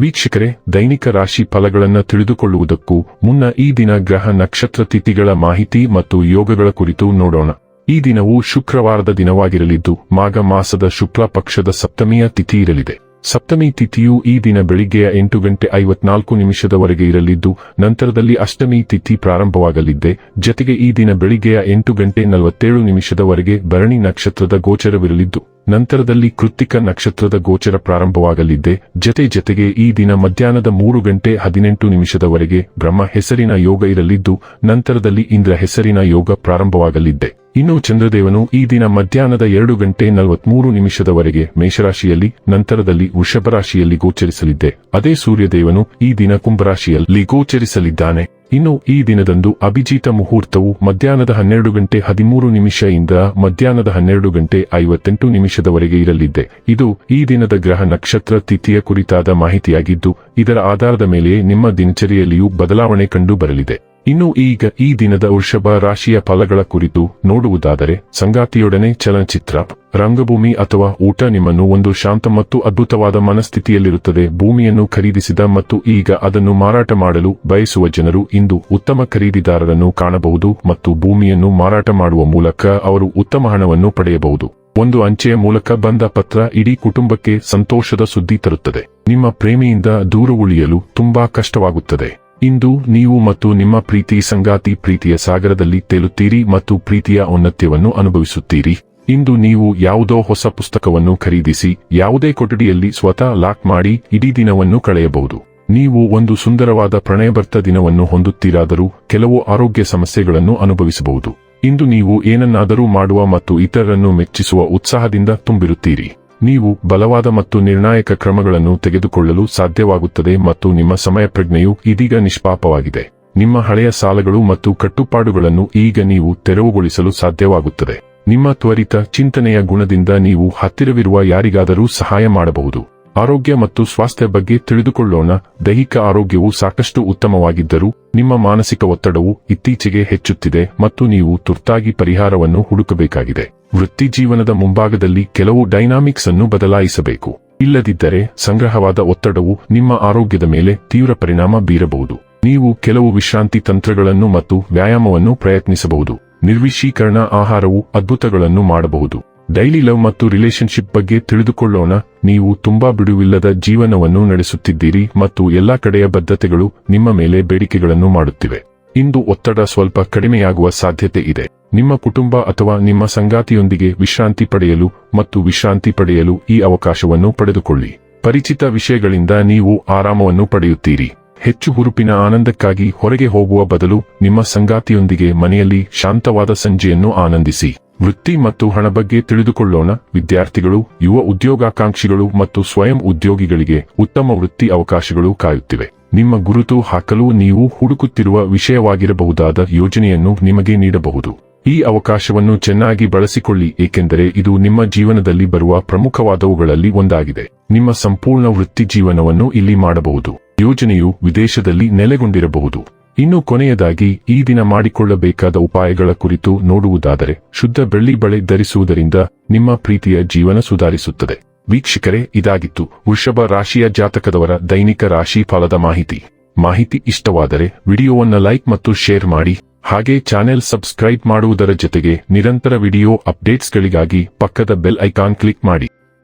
ವೀಕ್ಷಕರೇ, ದೈನಿಕ ರಾಶಿ ಫಲಗಳನ್ನು ತಿಳಿದುಕೊಳ್ಳುವುದಕ್ಕೂ ಮುನ್ನ ಈ ದಿನ ಗ್ರಹ ನಕ್ಷತ್ರ ತಿಥಿಗಳ ಮಾಹಿತಿ ಮತ್ತು ಯೋಗಗಳ ಕುರಿತು ನೋಡೋಣ. ಈ ದಿನವು ಶುಕ್ರವಾರದ ದಿನವಾಗಿರಲಿದ್ದು, ಮಾಘ ಮಾಸದ ಶುಕ್ಲ ಪಕ್ಷದ ಸಪ್ತಮಿಯ ತಿಥಿ ಇರಲಿದೆ. ಸಪ್ತಮಿ ತಿಥಿಯು ಈ ದಿನ ಬೆಳಿಗ್ಗೆಯ ಎಂಟು ಗಂಟೆ ಐವತ್ನಾಲ್ಕು ನಿಮಿಷದವರೆಗೆ ಇರಲಿದ್ದು, ನಂತರದಲ್ಲಿ ಅಷ್ಟಮಿ ತಿಥಿ ಪ್ರಾರಂಭವಾಗಲಿದ್ದೆ. ಜತೆಗೆ ಈ ದಿನ ಬೆಳಿಗ್ಗೆಯ ಎಂಟು ಗಂಟೆ ನಲವತ್ತೇಳು ನಿಮಿಷದವರೆಗೆ ಭರಣಿ ನಕ್ಷತ್ರದ ಗೋಚರವಿರಲಿದ್ದು, ನಂತರದಲ್ಲಿ ಕೃತ್ತಿಕ ನಕ್ಷತ್ರದ ಗೋಚರ ಪ್ರಾರಂಭವಾಗಲಿದ್ದೆ. ಜತೆ ಜತೆಗೆ ಈ ದಿನ ಮಧ್ಯಾಹ್ನದ ಮೂರು ಗಂಟೆ ಹದಿನೆಂಟು ನಿಮಿಷದವರೆಗೆ ಬ್ರಹ್ಮ ಹೆಸರಿನ ಯೋಗ ಇರಲಿದ್ದು, ನಂತರದಲ್ಲಿ ಇಂದ್ರ ಹೆಸರಿನ ಯೋಗ ಪ್ರಾರಂಭವಾಗಲಿದ್ದೆ. ಇನ್ನು ಚಂದ್ರದೇವನು ಈ ದಿನ ಮಧ್ಯಾಹ್ನದ ಎರಡು ಗಂಟೆ ನಲವತ್ಮೂರು ನಿಮಿಷದವರೆಗೆ ಮೇಷರಾಶಿಯಲ್ಲಿ, ನಂತರದಲ್ಲಿ ವೃಷಭರಾಶಿಯಲ್ಲಿ ಗೋಚರಿಸಲಿದ್ದೆ. ಅದೇ ಸೂರ್ಯದೇವನು ಈ ದಿನ ಕುಂಭರಾಶಿಯಲ್ಲಿ ಗೋಚರಿಸಲಿದ್ದಾನೆ. ಇನ್ನು ಈ ದಿನದಂದು ಅಭಿಜಿತ ಮುಹೂರ್ತವು ಮಧ್ಯಾಹ್ನದ ಹನ್ನೆರಡು ಗಂಟೆ ಹದಿಮೂರು ನಿಮಿಷದಿಂದ ಮಧ್ಯಾಹ್ನದ ಹನ್ನೆರಡು ಗಂಟೆ ಐವತ್ತೆಂಟು ನಿಮಿಷದವರೆಗೆ ಇರಲಿದ್ದೆ. ಇದು ಈ ದಿನದ ಗ್ರಹ ನಕ್ಷತ್ರ ತಿಥಿಯ ಕುರಿತಾದ ಮಾಹಿತಿಯಾಗಿದ್ದು, ಇದರ ಆಧಾರದ ಮೇಲೆ ನಿಮ್ಮ ದಿನಚರಿಯಲ್ಲಿಯೂ ಬದಲಾವಣೆ ಕಂಡು ಬರಲಿದೆ. ಇನ್ನು ಈಗ ಈ ದಿನದ ವೃಷಭ ರಾಶಿಯ ಫಲಗಳ ಕುರಿತು ನೋಡುವುದಾದರೆ ಸಂಗಾತಿಯೊಡನೆ ಚಲನಚಿತ್ರ, ರಂಗಭೂಮಿ ಅಥವಾ ಊಟ ನಿಮ್ಮನ್ನು ಒಂದು ಶಾಂತ ಮತ್ತು ಅದ್ಭುತವಾದ ಮನಸ್ಥಿತಿಯಲ್ಲಿರುತ್ತದೆ. ಭೂಮಿಯನ್ನು ಖರೀದಿಸಿದ ಮತ್ತು ಈಗ ಅದನ್ನು ಮಾರಾಟ ಮಾಡಲು ಬಯಸುವ ಜನರು ಇಂದು ಉತ್ತಮ ಖರೀದಿದಾರರನ್ನು ಕಾಣಬಹುದು ಮತ್ತು ಭೂಮಿಯನ್ನು ಮಾರಾಟ ಮಾಡುವ ಮೂಲಕ ಅವರು ಉತ್ತಮ ಹಣವನ್ನು ಪಡೆಯಬಹುದು. ಒಂದು ಅಂಚೆಯ ಮೂಲಕ ಬಂದ ಪತ್ರ ಇಡೀ ಕುಟುಂಬಕ್ಕೆ ಸಂತೋಷದ ಸುದ್ದಿ ತರುತ್ತದೆ. ನಿಮ್ಮ ಪ್ರೇಮಿಯಿಂದ ದೂರ ಉಳಿಯಲು ತುಂಬಾ ಕಷ್ಟವಾಗುತ್ತದೆ. ಇಂದು ನೀವು ಮತ್ತು ನಿಮ್ಮ ಪ್ರೀತಿ ಸಂಗಾತಿ ಪ್ರೀತಿಯ ಸಾಗರದಲ್ಲಿ ತೇಲುತ್ತೀರಿ ಮತ್ತು ಪ್ರೀತಿಯ ಔನ್ನತ್ಯವನ್ನು ಅನುಭವಿಸುತ್ತೀರಿ. ಇಂದು ನೀವು ಯಾವುದೋ ಹೊಸ ಪುಸ್ತಕವನ್ನು ಖರೀದಿಸಿ, ಯಾವುದೇ ಕೊಠಡಿಯಲ್ಲಿ ಸ್ವತಃ ಲಾಕ್ ಮಾಡಿ ಇಡೀ ದಿನವನ್ನು ಕಳೆಯಬಹುದು. ನೀವು ಒಂದು ಸುಂದರವಾದ ಪ್ರಣಯಭರ್ತ ದಿನವನ್ನು ಹೊಂದುತ್ತೀರಾದರೂ ಕೆಲವು ಆರೋಗ್ಯ ಸಮಸ್ಯೆಗಳನ್ನು ಅನುಭವಿಸಬಹುದು. ಇಂದು ನೀವು ಏನನ್ನಾದರೂ ಮಾಡುವ ಮತ್ತು ಇತರರನ್ನು ಮೆಚ್ಚಿಸುವ ಉತ್ಸಾಹದಿಂದ ತುಂಬಿರುತ್ತೀರಿ. ನೀವು ಬಲವಾದ ಮತ್ತು ನಿರ್ಣಾಯಕ ಕ್ರಮಗಳನ್ನು ತೆಗೆದುಕೊಳ್ಳಲು ಸಾಧ್ಯವಾಗುತ್ತದೆ ಮತ್ತು ನಿಮ್ಮ ಸಮಯ ಪ್ರಜ್ಞೆಯು ಇದೀಗ ನಿಷ್ಪಾಪವಾಗಿದೆ. ನಿಮ್ಮ ಹಳೆಯ ಸಾಲಗಳು ಮತ್ತು ಕಟ್ಟುಪಾಡುಗಳನ್ನು ಈಗ ನೀವು ತೆರವುಗೊಳಿಸಲು ಸಾಧ್ಯವಾಗುತ್ತದೆ. ನಿಮ್ಮ ತ್ವರಿತ ಚಿಂತನೆಯ ಗುಣದಿಂದ ನೀವು ಹತ್ತಿರವಿರುವ ಯಾರಿಗಾದರೂ ಸಹಾಯ ಮಾಡಬಹುದು. ಆರೋಗ್ಯ ಮತ್ತು ಸ್ವಾಸ್ಥ್ಯ ಬಗ್ಗೆ ತಿಳಿದುಕೊಳ್ಳೋಣ. ದೈಹಿಕ ಆರೋಗ್ಯವು ಸಾಕಷ್ಟು ಉತ್ತಮವಾಗಿದ್ದರೂ, ನಿಮ್ಮ ಮಾನಸಿಕ ಒತ್ತಡವು ಇತ್ತೀಚೆಗೆ ಹೆಚ್ಚುತ್ತಿದೆ ಮತ್ತು ನೀವು ತುರ್ತಾಗಿ ಪರಿಹಾರವನ್ನು ಹುಡುಕಬೇಕಾಗಿದೆ. ವೃತ್ತಿ ಜೀವನದ ಮುಂಭಾಗದಲ್ಲಿ ಕೆಲವು ಡೈನಾಮಿಕ್ಸ್ ಅನ್ನು ಬದಲಾಯಿಸಬೇಕು. ಇಲ್ಲದಿದ್ದರೆ, ಸಂಗ್ರಹವಾದ ಒತ್ತಡವು ನಿಮ್ಮ ಆರೋಗ್ಯದ ಮೇಲೆ ತೀವ್ರ ಪರಿಣಾಮ ಬೀರಬಹುದು. ನೀವು ಕೆಲವು ವಿಶ್ರಾಂತಿ ತಂತ್ರಗಳನ್ನು ಮತ್ತು ವ್ಯಾಯಾಮವನ್ನು ಪ್ರಯತ್ನಿಸಬಹುದು. ನಿರ್ವಿಶೀಕರಣ ಆಹಾರವು ಅದ್ಭುತಗಳನ್ನು ಮಾಡಬಹುದು. ಡೈಲಿ ಲವ್ ಮತ್ತು ರಿಲೇಶನ್ಶಿಪ್ ಬಗ್ಗೆ ತಿಳಿದುಕೊಳ್ಳೋಣ. ನೀವು ತುಂಬಾ ಬಿಡುವಿಲ್ಲದ ಜೀವನವನ್ನು ನಡೆಸುತ್ತಿದ್ದೀರಿ ಮತ್ತು ಎಲ್ಲಾ ಕಡೆಯ ಬದ್ಧತೆಗಳು ನಿಮ್ಮ ಮೇಲೆ ಬೇಡಿಕೆಗಳನ್ನು ಮಾಡುತ್ತಿವೆ. ಇಂದು ಒತ್ತಡ ಸ್ವಲ್ಪ ಕಡಿಮೆಯಾಗುವ ಸಾಧ್ಯತೆ ಇದೆ. ನಿಮ್ಮ ಕುಟುಂಬ ಅಥವಾ ನಿಮ್ಮ ಸಂಗಾತಿಯೊಂದಿಗೆ ವಿಶ್ರಾಂತಿ ಪಡೆಯಲು ಮತ್ತು ವಿಶ್ರಾಂತಿ ಪಡೆಯಲು ಈ ಅವಕಾಶವನ್ನು ಪಡೆದುಕೊಳ್ಳಿ. ಪರಿಚಿತ ವಿಷಯಗಳಿಂದ ನೀವು ಆರಾಮವನ್ನು ಪಡೆಯುತ್ತೀರಿ. ಹೆಚ್ಚು ಹುರುಪಿನ ಆನಂದಕ್ಕಾಗಿ ಹೊರಗೆ ಹೋಗುವ ಬದಲು ನಿಮ್ಮ ಸಂಗಾತಿಯೊಂದಿಗೆ ಮನೆಯಲ್ಲಿ ಶಾಂತವಾದ ಸಂಜೆಯನ್ನು ಆನಂದಿಸಿ. ವೃತ್ತಿ ಮತ್ತು ಹಣ ಬಗ್ಗೆ ತಿಳಿದುಕೊಳ್ಳೋಣ. ವಿದ್ಯಾರ್ಥಿಗಳು, ಯುವ ಉದ್ಯೋಗಾಕಾಂಕ್ಷಿಗಳು ಮತ್ತು ಸ್ವಯಂ ಉದ್ಯೋಗಿಗಳಿಗೆ ಉತ್ತಮ ವೃತ್ತಿ ಅವಕಾಶಗಳು ಕಾಯುತ್ತಿವೆ. ನಿಮ್ಮ ಗುರುತು ಹಾಕಲು ನೀವು ಹುಡುಕುತ್ತಿರುವ ವಿಷಯವಾಗಿರಬಹುದಾದ ಯೋಜನೆಯನ್ನು ನಿಮಗೆ ನೀಡಬಹುದು. ಈ ಅವಕಾಶವನ್ನು ಚೆನ್ನಾಗಿ ಬಳಸಿಕೊಳ್ಳಿ, ಏಕೆಂದರೆ ಇದು ನಿಮ್ಮ ಜೀವನದಲ್ಲಿ ಬರುವ ಪ್ರಮುಖವಾದವುಗಳಲ್ಲಿ ಒಂದಾಗಿದೆ. ನಿಮ್ಮ ಸಂಪೂರ್ಣ ವೃತ್ತಿ ಜೀವನವನ್ನು ಇಲ್ಲಿ ಮಾಡಬಹುದು. ಯೋಜನೆಯು ವಿದೇಶದಲ್ಲಿ ನೆಲೆಗೊಂಡಿರಬಹುದು. ಇನ್ನು ಕೊನೆಯದಾಗಿ ಈ ದಿನ ಮಾಡಿಕೊಳ್ಳಬೇಕಾದ ಉಪಾಯಗಳ ಕುರಿತು ನೋಡುವುದಾದರೆ, ಶುದ್ಧ ಬೆಳ್ಳಿ ಬಳೆ ಧರಿಸುವುದರಿಂದ ನಿಮ್ಮ ಪ್ರೀತಿಯ ಜೀವನ ಸುಧಾರಿಸುತ್ತದೆ. ವೀಕ್ಷಕರೇ, ಇದಾಗಿತ್ತು ವೃಷಭ ರಾಶಿಯ ಜಾತಕದವರ ದೈನಿಕ ರಾಶಿ ಫಲದ ಮಾಹಿತಿ. ಮಾಹಿತಿ ಇಷ್ಟವಾದರೆ ವಿಡಿಯೋವನ್ನು ಲೈಕ್ ಮತ್ತು ಶೇರ್ ಮಾಡಿ, ಹಾಗೆ ಚಾನೆಲ್ ಸಬ್ಸ್ಕ್ರೈಬ್ ಮಾಡುವುದರ ಜೊತೆಗೆ ನಿರಂತರ ವಿಡಿಯೋ ಅಪ್ಡೇಟ್ಸ್ಗಳಿಗಾಗಿ ಪಕ್ಕದ ಬೆಲ್ ಐಕಾನ್ ಕ್ಲಿಕ್ ಮಾಡಿ.